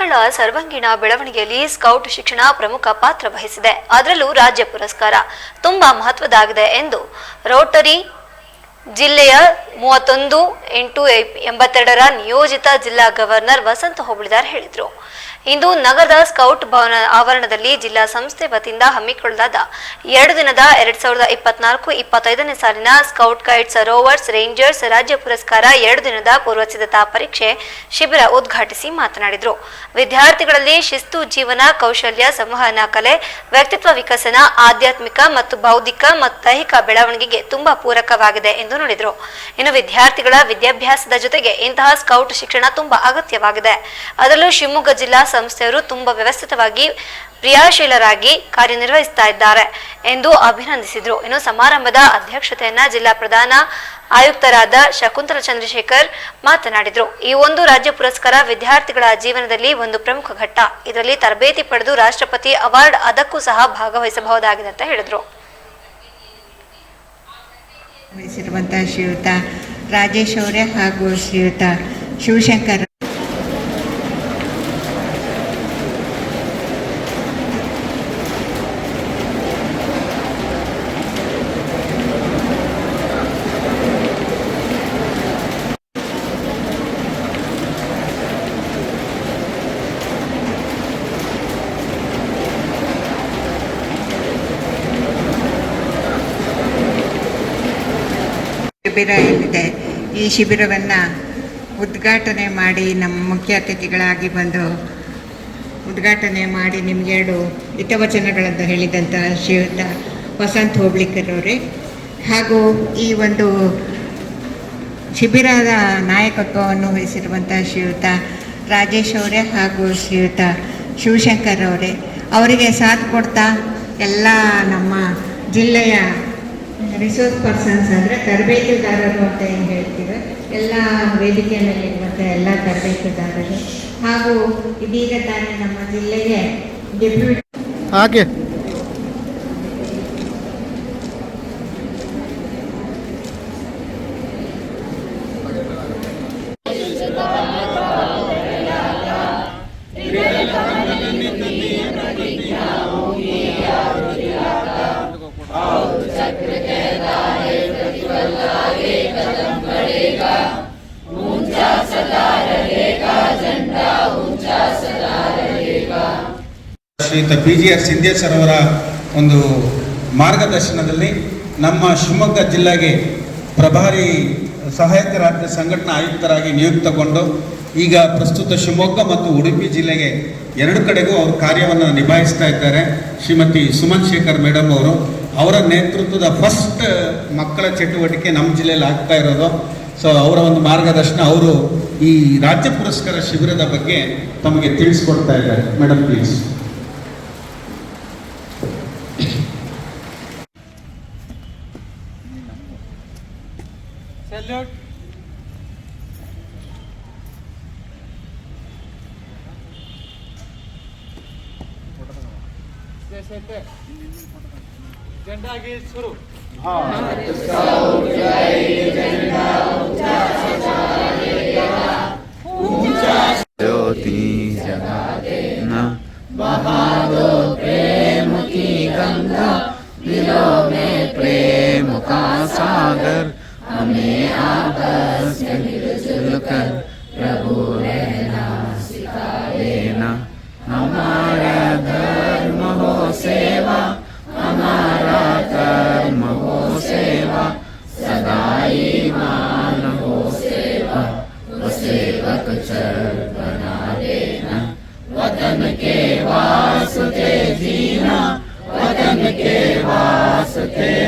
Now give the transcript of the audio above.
ಮಕ್ಕಳ ಸರ್ವಾಂಗೀಣ ಬೆಳವಣಿಗೆಯಲ್ಲಿ ಸ್ಕೌಟ್ ಶಿಕ್ಷಣ ಪ್ರಮುಖ ಪಾತ್ರ ವಹಿಸಿದೆ. ಅದರಲ್ಲೂ ರಾಜ್ಯ ಪುರಸ್ಕಾರ ತುಂಬಾ ಮಹತ್ವದಾಗಿದೆ ಎಂದು ರೋಟರಿ ಜಿಲ್ಲೆಯ ಮೂವತ್ತೊಂದು ಎಂಟು ಎಂಬತ್ತೆರಡರ ನಿಯೋಜಿತ ಜಿಲ್ಲಾ ಗವರ್ನರ್ ವಸಂತ ಹೋಬಳಿದಾರ್ ಹೇಳಿದರು. ಇಂದು ನಗರದ ಸ್ಕೌಟ್ ಭವನ ಆವರಣದಲ್ಲಿ ಜಿಲ್ಲಾ ಸಂಸ್ಥೆ ವತಿಯಿಂದ ಹಮ್ಮಿಕೊಳ್ಳಲಾದ ಎರಡು ದಿನದ ಎರಡ್ ಸಾವಿರದ ಇಪ್ಪತ್ನಾಲ್ಕು ಇಪ್ಪತ್ತೈದನೇ ಸಾಲಿನ ಸ್ಕೌಟ್ ಗೈಡ್ಸ್, ರೋವರ್ಸ್, ರೇಂಜರ್ಸ್ ರಾಜ್ಯ ಪುರಸ್ಕಾರ ಎರಡು ದಿನದ ಪೂರ್ವ ಸಿದ್ಧತಾ ಪರೀಕ್ಷೆ ಶಿಬಿರ ಉದ್ಘಾಟಿಸಿ ಮಾತನಾಡಿದರು. ವಿದ್ಯಾರ್ಥಿಗಳಲ್ಲಿ ಶಿಸ್ತು, ಜೀವನ, ಕೌಶಲ್ಯ, ಸಂವಹನ, ಕಲೆ, ವ್ಯಕ್ತಿತ್ವ ವಿಕಸನ, ಆಧ್ಯಾತ್ಮಿಕ ಮತ್ತು ಬೌದ್ಧಿಕ ಮತ್ತು ದೈಹಿಕ ಬೆಳವಣಿಗೆಗೆ ತುಂಬಾ ಪೂರಕವಾಗಿದೆ ಎಂದು ನುಡಿದರು. ಇನ್ನು ವಿದ್ಯಾರ್ಥಿಗಳ ವಿದ್ಯಾಭ್ಯಾಸದ ಜೊತೆಗೆ ಇಂತಹ ಸ್ಕೌಟ್ ಶಿಕ್ಷಣ ತುಂಬಾ ಅಗತ್ಯವಾಗಿದೆ. ಅದರಲ್ಲೂ ಶಿವಮೊಗ್ಗ ಜಿಲ್ಲಾ ಸಂಸ್ಥೆಯವರು ತುಂಬಾ ವ್ಯವಸ್ಥಿತವಾಗಿ, ಕ್ರಿಯಾಶೀಲರಾಗಿ ಕಾರ್ಯನಿರ್ವಹಿಸ್ತಾ ಇದ್ದಾರೆ ಎಂದು ಅಭಿನಂದಿಸಿದರು. ಇನ್ನು ಸಮಾರಂಭದ ಅಧ್ಯಕ್ಷತೆಯನ್ನ ಜಿಲ್ಲಾ ಪ್ರಧಾನ ಆಯುಕ್ತರಾದ ಶಕುಂತಲ ಚಂದ್ರಶೇಖರ್ ಮಾತನಾಡಿದರು. ಈ ಒಂದು ರಾಜ್ಯ ಪುರಸ್ಕಾರ ವಿದ್ಯಾರ್ಥಿಗಳ ಜೀವನದಲ್ಲಿ ಒಂದು ಪ್ರಮುಖ ಘಟ್ಟ. ಇದರಲ್ಲಿ ತರಬೇತಿ ಪಡೆದು ರಾಷ್ಟ್ರಪತಿ ಅವಾರ್ಡ್ ಅದಕ್ಕೂ ಸಹ ಭಾಗವಹಿಸಬಹುದಾಗಿದೆ ಅಂತ ಹೇಳಿದರು. ಶ್ರೀಯುತ ರಾಜೇಶ್ ಅವರೇ ಹಾಗೂ ಶ್ರೀಯುತ ಶಿವಶಂಕರ್ ಶಿಬಿರ ಏನಿದೆ ಈ ಶಿಬಿರವನ್ನು ಉದ್ಘಾಟನೆ ಮಾಡಿ ನಮ್ಮ ಮುಖ್ಯ ಅತಿಥಿಗಳಾಗಿ ಬಂದು ಉದ್ಘಾಟನೆ ಮಾಡಿ ನಿಮಗೆರಡು ಹಿತವಚನಗಳನ್ನು ಹೇಳಿದಂಥ ಶ್ರೀಯುತ ವಸಂತ್ ಹೋಬ್ಳಿಕರ್ ಅವರೇ. ಹಾಗೂ ಈ ಒಂದು ಶಿಬಿರದ ನಾಯಕತ್ವವನ್ನು ವಹಿಸಿರುವಂಥ ಶ್ರೀಯುತ ರಾಜೇಶ್ ಅವರೇ ಹಾಗೂ ಶ್ರೀಯುತ ಶಿವಶಂಕರ್ ಅವರೇ. ಅವರಿಗೆ ಸಾಥ್ ಕೊಡ್ತಾ ಎಲ್ಲ ನಮ್ಮ ಜಿಲ್ಲೆಯ ರಿಸೋರ್ಸ್ ಪರ್ಸನ್ಸ್ ಅಂದರೆ ತರಬೇತುದಾರರು ಅಂತ ಏನು ಹೇಳ್ತೀವಿ ಎಲ್ಲ ವೇದಿಕೆ ಮೇಲೆ ಎಲ್ಲ ತರಬೇತುದಾರರು. ಹಾಗೂ ಇದೀಗ ತಾನೇ ನಮ್ಮ ಜಿಲ್ಲೆಗೆ ಡೆಪ್ಯೂಟಿ ಹಾಗೆ. ಶ್ರೀಯುತ P G R Sindhya sir ಅವರ ಒಂದು ಮಾರ್ಗದರ್ಶನದಲ್ಲಿ ನಮ್ಮ ಶಿವಮೊಗ್ಗ ಜಿಲ್ಲೆಗೆ ಪ್ರಭಾರಿ ಸಹಾಯಕ ರಾಜ್ಯ ಸಂಘಟನಾ ಆಯುಕ್ತರಾಗಿ ನಿಯುಕ್ತಗೊಂಡು ಈಗ ಪ್ರಸ್ತುತ ಶಿವಮೊಗ್ಗ ಮತ್ತು ಉಡುಪಿ ಜಿಲ್ಲೆಗೆ ಎರಡು ಕಡೆಗೂ ಅವರು ಕಾರ್ಯವನ್ನು ನಿಭಾಯಿಸ್ತಾ ಇದ್ದಾರೆ. ಶ್ರೀಮತಿ ಸುಮನ್ ಶೇಖರ್ ಮೇಡಮ್ ಅವರು ಅವರ ನೇತೃತ್ವದ ಫಸ್ಟ್ ಮಕ್ಕಳ ಚಟುವಟಿಕೆ ನಮ್ಮ ಜಿಲ್ಲೆಯಲ್ಲಿ ಆಗ್ತಾ ಇರೋದು. ಸೊ ಅವರ ಒಂದು ಮಾರ್ಗದರ್ಶನ ಅವರು ಈ ರಾಜ್ಯ ಪುರಸ್ಕಾರ ಶಿಬಿರದ ಬಗ್ಗೆ ತಮಗೆ ತಿಳಿಸ್ಕೊಡ್ತಾ ಇದ್ದಾರೆ ಮೇಡಮ್ ಪ್ಲೀಸ್ झंडा गीत सुरू बहादो प्रेम की गंगा, दिलों में प्रेम का सागर। हमें में मिलजुल कर प्रभु रहना, सिखा देना। हमारा धर्म हो सेवा, हमारा कर्म हो सेवा। सदा ईमान हो सेवा वो सेवक चर बना देना। वतन के Sakai.